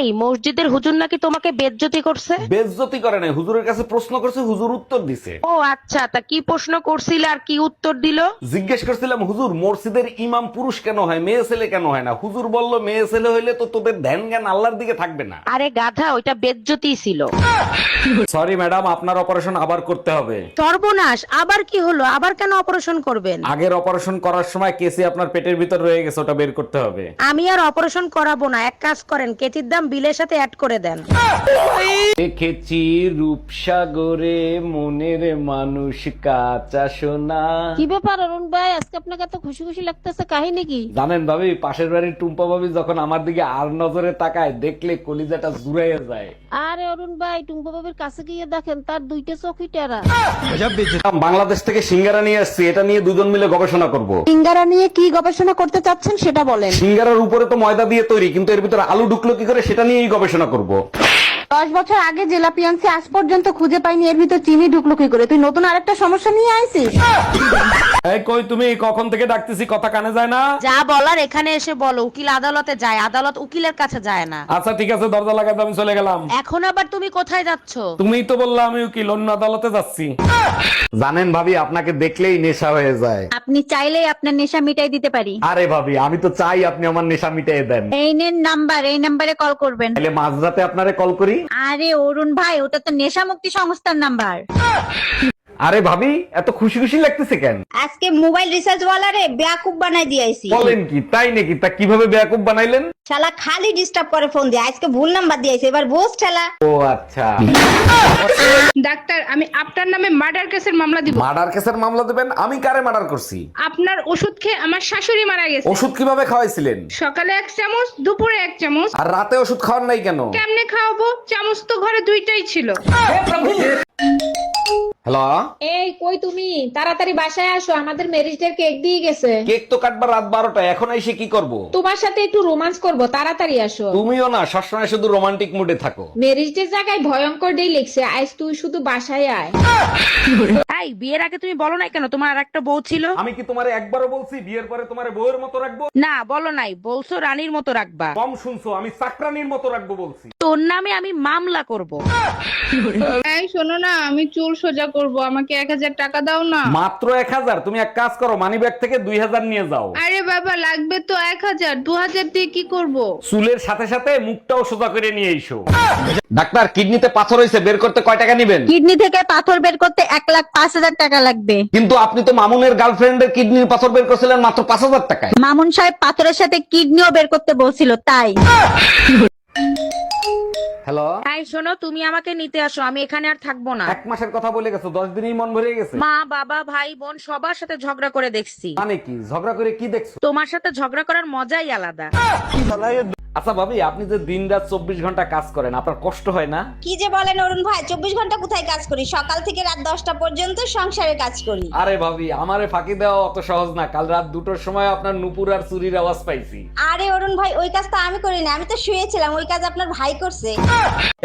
এই মসজিদের হুজুর নাকি তোমাকে বেজ্জতি করছে? বেজ্জতি করে নাই। হুজুরের কাছে প্রশ্ন করছে হুজুর উত্তর দিছে। ও আচ্ছা তা কি প্রশ্ন করছিল আর কি উত্তর দিল? জিজ্ঞেস করছিলাম হুজুর মসজিদের ইমাম পুরুষ কেন হয় মেয়ে ছেলে কেন হয় না? হুজুর বলল মেয়ে ছেলে হইলে তো তোদের ধ্যান জ্ঞান আল্লাহর দিকে থাকবে না। আরে গাধা ওইটা বেজ্জতি ছিল। সরি ম্যাডাম আপনার অপারেশন আবার করতে হবে। সর্বনাশ আবার কি হলো? আবার কেন অপারেশন করবেন? আগের অপারেশন করার সময় কেসি আপনার পেটের ভিতর রয়ে গেছে ওটা বের করতে হবে। আমি আর অপারেশন করাবো না এক কাজ করেন কেচির দাম বিলের সাথে অ্যাড করে দেন। দেখেছি রূপসাগরে মনের মানুষ কাঁচা সোনা। কি ব্যাপার অরুণ ভাই? আজকে আপনাকে এত খুশি খুশি লাগতেছে কাহিনী কি? জানেন ভাবি পাশের বাড়ির টুম্পা ভাবি যখন আমার দিকে আর নজরে তাকায় দেখলে কলিজাটা জুড়াইয়া যায়। আরে অরুণ ভাই টুম্পা বাবির কাছে গিয়ে দেখেন তার দুইটা চোখই টেরা। বাংলাদেশ থেকে সিঙ্গারা নিয়ে আসছি এটা নিয়ে দুজন মিলে গবেষণা করব। সিঙ্গারা নিয়ে কি গবেষণা করতে চাচ্ছেন সেটা বলেন। সিঙ্গারার উপরে তো ময়দা দিয়ে তৈরি কিন্তু এর ভিতরে আলু ঢুকলো কি করে সেটা নিয়েই গবেষণা করব। দশ বছর আগে জেলা পিয়ান্সি আজ পর্যন্ত খুঁজে পাইনি এর ভিতর চিনি ঢুকলো কি করে? তুই নতুন আরেকটা সমস্যা নিয়ে আইছিস? এই কই তুমি কখন থেকে ডাকতেছি কথা কানে যায় না? যা বলার এখানে এসে বলো উকিল আদালতে যায় আদালত উকিলের কাছে যায় না। আচ্ছা ঠিক আছে দরজা লাগাতে আমি চলে গেলাম। এখন আবার তুমি কোথায় যাচ্ছ? তুমিই তো বললা আমি উকিল অন্য আদালতে যাচ্ছি। জানেন ভাবি আপনাকে দেখলেই নেশা হয়ে যায়। আপনি চাইলেই আপনার নেশা মিটাই দিতে পারি। আরে ভাবি আমি তো চাই আপনি আমার নেশা মিটিয়ে দেন। এই নেন নাম্বার এই নাম্বারে কল করবেন। তাহলে মাঝরাতে আপনারে কল করি? আরে অরুণ ভাই ওটা তো নেশা মুক্তি সংস্থার নাম্বার। আরে ভাবি এত খুশি খুশি লাগতেছে কেন? আজকে মোবাইল রিচার্জ ওয়ালারে বেয়াকুব বানাই দিয়েছি বলেন কি তাই নাকি? তা কীভাবে বেয়াকুব বানাইলেন? শালা খালি ডিস্টার্ব করে ফোন দিয়ে আজকে ভুল নাম্বার দিয়েছে এবার বোস ঠেলা ও আচ্ছা। ডাক্তার আমি আপনার নামে মার্ডার কেসের মামলা দিব। মার্ডার কেসের মামলা দেবেন? আমি কারে মার্ডার করছি? আপনার ওষুধ খেয়ে আমার শাশুড়ি মারা গেছে। ওষুধ কীভাবে খাওয়াইছিলেন? সকালে এক চামচ দুপুরে এক চামচ। আর রাতে ওষুধ খাওয়ার নাই কেন? কেমনে খাওয়াবো। চামচ তো ঘরে দুইটাই ছিল। হ্যালো? এই কই তুমি? তাড়াতাড়ি বাসায় আসো আমাদের ম্যারেজ ডে কেক দিয়ে গেছে। কেক তো কাটবার রাত বারোটা এখন এসে কি করব? তোমার সাথে একটু রোমান্স করব তাড়াতাড়ি আসো। তুমিও না সবসময় শুধু রোমান্টিক মুডে থাকো। ম্যারেজ ডে জায়গায় ভয়ঙ্কর ডে লিখছে আজ তুই শুধু বাসায় আয়। তাই বিয়ের আগে তুমি বলো নাই কেন? তোমার আর একটা বউ ছিল? আমি কি তোমারে একবারও বলছি বিয়ের পরে তোমারে বউয়ের মতো রাখব? না বলো নাই বলছো রানীর মতো রাখবা। কম শুনছো আমি চাকরানির মতো রাখব বলছি। তোর নামে আমি মামলা করব। এই শোনো না আমি চুল সোজা করব আমাকে এক হাজার টাকা দাও না। মাত্র এক হাজার তুমি এক কাজ করো মানি ব্যাগ থেকে দুই হাজার নিয়ে যাও। আরে বাবা লাগবে তো এক হাজার দু হাজার দিয়ে কি করব? চুলের সাথে সাথে মুখটাও সোজা করে নিয়ে এসো। ডাক্তার কিডনিতে পাথর হয়েছে বের করতে কয় টাকা নিবেন? কিডনি থেকে পাথর বের করতে এক লাখ পাঁচ হাজার টাকা লাগবে। কিন্তু আপনি তো মামুনের গার্লফ্রেন্ডের কিডনির পাথর বের করছিলেন মাত্র পাঁচ হাজার টাকায়। মামুন সাহেব পাথরের সাথে কিডনিও বের করতে বলছিল তাই। হ্যালো হ্যাঁ শোনো তুমি আমাকে নিতে আসো আমি এখানে আর থাকব না। এক মাসের কথা বলে গেছো দশ দিনই মন ভরে গেছে? মা বাবা ভাই বোন সবার সাথে ঝগড়া করে দেখছি। মানে কি? ঝগড়া করে কি দেখছ? তোমার সাথে ঝগড়া করার মজাই আলাদা। আচ্ছা ভাবি আপনি যে দিন রাত চব্বিশ ঘণ্টা কাজ করেন আপনার কষ্ট হয় না? কি যে বলেন অরুণ ভাই চব্বিশ ঘণ্টা কোথায় কাজ করি? সকাল থেকে রাত দশটা পর্যন্ত সংসারে কাজ করি। আরে ভাবি আমারে ফাঁকি দেওয়া অত সহজ না। কাল রাত দুটোর সময় আপনার নুপুর আর চুরির আওয়াজ পাইছি। আরে অরুণ ভাই ওই কাজ তো আমি করি না আমি তো শুয়েছিলাম ওই কাজ আপনার ভাই করছে।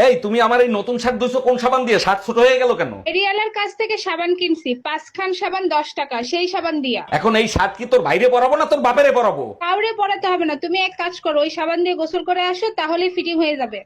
এই তুমি আমার এই নতুন শার্ট ধুইছো কোন সাবান দিয়ে? শার্ট ছোট হয়ে গেল কেন? এরিয়ালার কাছ থেকে সাবান কিনছি পাঁচ খান সাবান দশ টাকা সেই সাবান দিয়া। এখন এই শার্ট কি তোর বাইরে পরাবো না তোর বাপেরে পরাবো? কাউরে পড়াতে হবে না তুমি এক কাজ করো ওই সাবান দিয়ে গোসল করে আসো তাহলে ফিটিং হয়ে যাবে।